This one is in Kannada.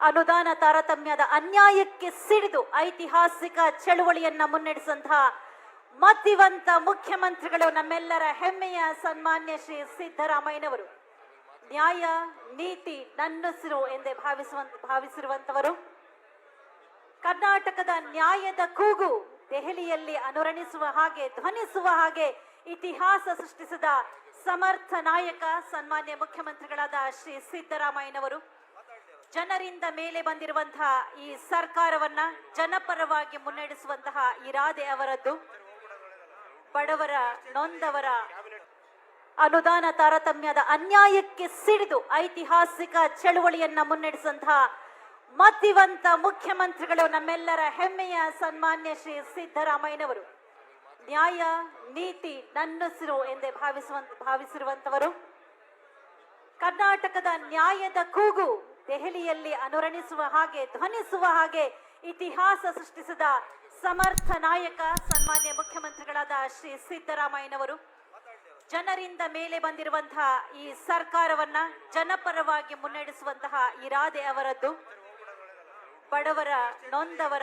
ಅನುದಾನ ತಾರತಮ್ಯದ ಅನ್ಯಾಯಕ್ಕೆ ಸಿಡಿದು ಐತಿಹಾಸಿಕ ಚಳುವಳಿಯನ್ನ ಮುನ್ನಡೆಸಂತಹ ಮತಿವಂತ ಮುಖ್ಯಮಂತ್ರಿಗಳು ನಮ್ಮೆಲ್ಲರ ಹೆಮ್ಮೆಯ ಸನ್ಮಾನ್ಯ ಶ್ರೀ ಸಿದ್ದರಾಮಯ್ಯನವರು. ನ್ಯಾಯ, ನೀತಿ ನನ್ನಸಿರು ಎಂದೇ ಭಾವಿಸುವಂತ ಭಾವಿಸಿರುವಂತವರು ಕರ್ನಾಟಕದ ನ್ಯಾಯದ ಕೂಗು ದೆಹಲಿಯಲ್ಲಿ ಅನುರಣಿಸುವ ಹಾಗೆ, ಧ್ವನಿಸುವ ಹಾಗೆ ಇತಿಹಾಸ ಸೃಷ್ಟಿಸಿದ ಸಮರ್ಥ ನಾಯಕ, ಸನ್ಮಾನ್ಯ ಮುಖ್ಯಮಂತ್ರಿಗಳಾದ ಶ್ರೀ ಸಿದ್ದರಾಮಯ್ಯನವರು. ಜನರಿಂದ ಮೇಲೆ ಬಂದಿರುವಂತಹ ಈ ಸರ್ಕಾರವನ್ನ ಜನಪರವಾಗಿ ಮುನ್ನಡೆಸುವಂತಹ ಇರಾದೆ ಅವರದ್ದು. ಬಡವರ ನೊಂದವರ ಅನುದಾನ ತಾರತಮ್ಯದ ಅನ್ಯಾಯಕ್ಕೆ ಸಿಡಿದು ಐತಿಹಾಸಿಕ ಚಳುವಳಿಯನ್ನ ಮುನ್ನಡೆಸುವಂತಹ ಮತಿವಂತ ಮುಖ್ಯಮಂತ್ರಿಗಳು ನಮ್ಮೆಲ್ಲರ ಹೆಮ್ಮೆಯ ಸನ್ಮಾನ್ಯ ಶ್ರೀ ಸಿದ್ದರಾಮಯ್ಯನವರು. ನ್ಯಾಯ, ನೀತಿ ನನ್ನಸಿರು ಎಂದೇ ಭಾವಿಸುವಂತ, ಭಾವಿಸಿರುವಂತವರು. ಕರ್ನಾಟಕದ ನ್ಯಾಯದ ಕೂಗು ದೆಹಲಿಯಲ್ಲಿ ಅನುರಣಿಸುವ ಹಾಗೆ, ಧ್ವನಿಸುವ ಹಾಗೆ ಇತಿಹಾಸ ಸೃಷ್ಟಿಸಿದ ಸಮರ್ಥ ನಾಯಕ, ಸನ್ಮಾನ್ಯ ಮುಖ್ಯಮಂತ್ರಿಗಳಾದ ಶ್ರೀ ಸಿದ್ದರಾಮಯ್ಯನವರು. ಜನರಿಂದ ಮೇಲೆ ಬಂದಿರುವಂತಹ ಈ ಸರ್ಕಾರವನ್ನ ಜನಪರವಾಗಿ ಮುನ್ನಡೆಸುವಂತಹ ಇರಾದೆ ಅವರದ್ದು. ಬಡವರ ನೊಂದವರ